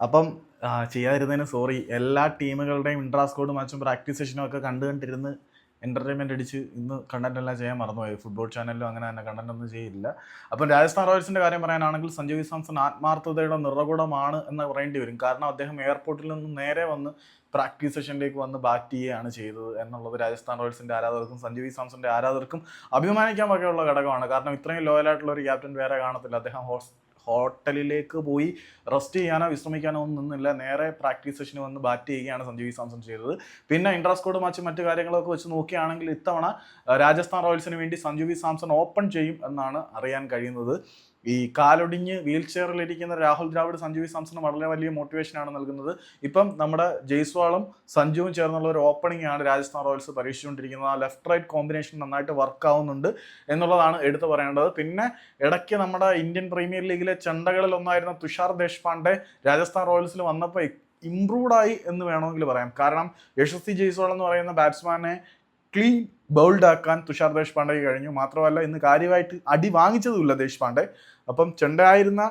അപ്പം ചെയ്യാതിരുന്നതിന് സോറി എല്ലാ ടീമുകളുടെയും ഇൻട്രാസ്കോഡ് മാച്ചും പ്രാക്ടീസ് സെഷനും ഒക്കെ കണ്ടു കണ്ടിരുന്ന് എന്റർടൈൻമെന്റ് അടിച്ച് ഇന്ന് കണ്ടന്റ് എല്ലാം ചെയ്യാൻ മറന്നുപോയി. ഫുട്ബോൾ ചാനലിലും അങ്ങനെ തന്നെ കണ്ടന്റ് ഒന്നും ചെയ്യില്ല അപ്പം രാജസ്ഥാൻ റോയൽസിന്റെ കാര്യം പറയാനാണെങ്കിൽ സഞ്ജു സാംസൺ ആത്മാർത്ഥതയുടെ നിറകുടമാണ് എന്ന് പറയേണ്ടി വരും. കാരണം അദ്ദേഹം എയർപോർട്ടിൽ നിന്ന് നേരെ വന്ന് പ്രാക്ടീസ് സെഷനിലേക്ക് വന്ന് ബാറ്റ് ചെയ്യുകയാണ് ചെയ്തത് എന്നുള്ളത് രാജസ്ഥാൻ റോയൽസിന്റെ ആരാധകർക്കും സഞ്ജു വി സാംസന്റെ ആരാധകർക്കും അഭിമാനിക്കാൻ വകയുള്ള ഘടകമാണ്. കാരണം ഇത്രയും ലോയലായിട്ടുള്ള ഒരു ക്യാപ്റ്റൻ വേറെ കാണത്തില്ല. അദ്ദേഹം ഹോസ് ഹോട്ടലിലേക്ക് പോയി റെസ്റ്റ് ചെയ്യാനോ വിശ്രമിക്കാനോ ഒന്നും നിന്നില്ല. നേരെ പ്രാക്ടീസ് സെഷന് വന്ന് ബാറ്റ് ചെയ്യുകയാണ് സഞ്ജു വി സാംസൺ ചെയ്തത്. പിന്നെ ഇൻട്രാസ്കോഡ് മാച്ച് മറ്റു കാര്യങ്ങളൊക്കെ വെച്ച് നോക്കുകയാണെങ്കിൽ ഇത്തവണ രാജസ്ഥാൻ റോയൽസിന് വേണ്ടി സഞ്ജു വി സാംസൺ ഓപ്പൺ ചെയ്യും എന്നാണ് അറിയാൻ കഴിയുന്നത്. ഈ കാലൊടിഞ്ഞ് വീൽ ചെയറിലിരിക്കുന്ന രാഹുൽ ദ്രാവിഡ് സഞ്ജു സാംസണ് വളരെ വലിയ മോട്ടിവേഷനാണ് നൽകുന്നത്. ഇപ്പം നമ്മുടെ ജയ്സ്വാളും സഞ്ജുവും ചേർന്നുള്ള ഒരു ഓപ്പണിംഗ് ആണ് രാജസ്ഥാൻ റോയൽസ് പരീക്ഷിച്ചുകൊണ്ടിരിക്കുന്നത്. ആ ലെഫ്റ്റ് റൈറ്റ് കോമ്പിനേഷൻ നന്നായിട്ട് വർക്ക് ആവുന്നുണ്ട് എന്നുള്ളതാണ് എടുത്തു പറയേണ്ടത്. പിന്നെ ഇടയ്ക്ക് നമ്മുടെ ഇന്ത്യൻ പ്രീമിയർ ലീഗിലെ ചെണ്ടകളിൽ ഒന്നായിരുന്ന തുഷാർ ദേശ്പാണ്ഡെ രാജസ്ഥാൻ റോയൽസിൽ വന്നപ്പോൾ ഇംപ്രൂവ്ഡ് ആയി എന്ന് വേണമെങ്കിൽ പറയാം. കാരണം യശസ്വി ജയ്സോൾ എന്ന് പറയുന്ന ബാറ്റ്സ്മാനെ ക്ലീൻ ബൗൾഡ് ആക്കാൻ തുഷാർ ദേശ്പാണ്ഡെക്ക് കഴിഞ്ഞു. മാത്രമല്ല ഇന്ന് കാര്യമായിട്ട് അടി വാങ്ങിച്ചതുമില്ല ദേശ്പാണ്ഡെ. അപ്പം ചെണ്ടയായിരുന്ന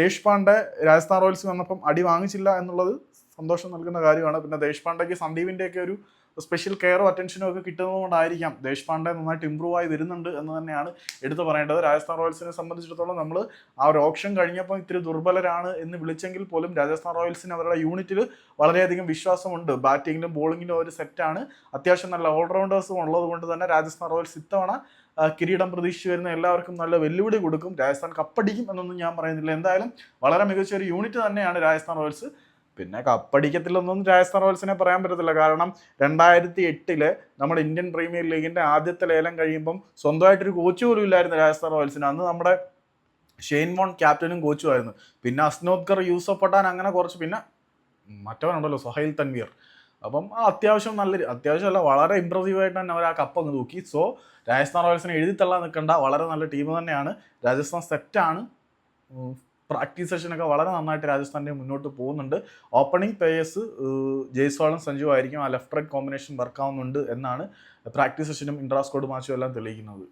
ദേശ്പാണ്ഡെ രാജസ്ഥാൻ റോയൽസിൽ വന്നപ്പം അടി വാങ്ങിച്ചില്ല എന്നുള്ളത് സന്തോഷം നൽകുന്ന കാര്യമാണ്. പിന്നെ ദേശ്പാണ്ഡെക്ക് സന്ദീപിന്റെയൊക്കെ ഒരു സ്പെഷ്യൽ കെയറോ അറ്റൻഷനോ ഒക്കെ കിട്ടുന്നതുകൊണ്ടായിരിക്കാം ദേശ്പാണ്ഡെ നന്നായിട്ട് ഇമ്പ്രൂവ് ആയി വരുന്നുണ്ട് എന്ന് തന്നെയാണ് എടുത്തു പറയേണ്ടത്. രാജസ്ഥാൻ റോയൽസിനെ സംബന്ധിച്ചിടത്തോളം നമ്മൾ ആ ഒരു ഓപ്ഷൻ കഴിഞ്ഞപ്പോൾ ഇത്തിരി ദുർബലരാണ് എന്ന് വിളിച്ചെങ്കിൽ പോലും രാജസ്ഥാൻ റോയൽസിന് അവരുടെ യൂണിറ്റിൽ വളരെയധികം വിശ്വാസമുണ്ട്. ബാറ്റിങ്ങിലും ബോളിങ്ങിലും ഒരു സെറ്റാണ് അത്യാവശ്യം നല്ല ഓൾറൗണ്ടേഴ്സും ഉള്ളത് കൊണ്ട് തന്നെ രാജസ്ഥാൻ റോയൽസ് ഇത്തവണ കിരീടം പ്രതീക്ഷിച്ച് വരുന്ന എല്ലാവർക്കും നല്ല വെല്ലുവിളി കൊടുക്കും. രാജസ്ഥാൻ കപ്പടിക്കും എന്നൊന്നും ഞാൻ പറയുന്നില്ല. എന്തായാലും വളരെ മികച്ച ഒരു യൂണിറ്റ് തന്നെയാണ് രാജസ്ഥാൻ റോയൽസ്. പിന്നെ കപ്പടിക്കത്തില്ലെന്നൊന്നും രാജസ്ഥാൻ റോയൽസിനെ പറയാൻ പറ്റത്തില്ല. കാരണം രണ്ടായിരത്തി എട്ടിൽ നമ്മൾ ഇന്ത്യൻ പ്രീമിയർ ലീഗിന്റെ ആദ്യത്തെ ലേലം കഴിയുമ്പം സ്വന്തമായിട്ടൊരു കോച്ച് പോലും ഇല്ലായിരുന്നു രാജസ്ഥാൻ റോയൽസിന്. അന്ന് നമ്മുടെ ഷെയ്ൻ മോൺ ക്യാപ്റ്റനും കോച്ചും ആയിരുന്നു. പിന്നെ അസ്നോദ്കർ യൂസഫ് പഠാൻ അങ്ങനെ കുറച്ച് പിന്നെ മറ്റവനുണ്ടല്ലോ സൊഹൈൽ തൻവീർ. അപ്പം അത്യാവശ്യം നല്ല അത്യാവശ്യം അല്ല വളരെ ഇമ്പ്രസീവ് ആയിട്ട് തന്നെ അവർ ആ കപ്പ് അങ്ങ് തൂക്കി. സോ രാജസ്ഥാൻ റോയൽസിനെ എഴുതി തള്ളാൻ നിൽക്കേണ്ട വളരെ നല്ല ടീം തന്നെയാണ്. രാജസ്ഥാൻ സെറ്റാണ് പ്രാക്ടീസ് സെഷനൊക്കെ വളരെ നന്നായിട്ട് രാജസ്ഥാന്റെ മുന്നോട്ട് പോകുന്നുണ്ട്. ഓപ്പണിംഗ് പേയേഴ്സ് ജയ്സ്വാളും സഞ്ജു ആയിരിക്കും ആ ലെഫ്റ്റ് റൈറ്റ് കോമ്പിനേഷൻ വർക്ക് ആവുന്നുണ്ട് എന്നാണ് പ്രാക്ടീസ് സെഷനും ഇൻട്രാസ്കോഡ് മാച്ചും എല്ലാം തെളിയിക്കുന്നത്.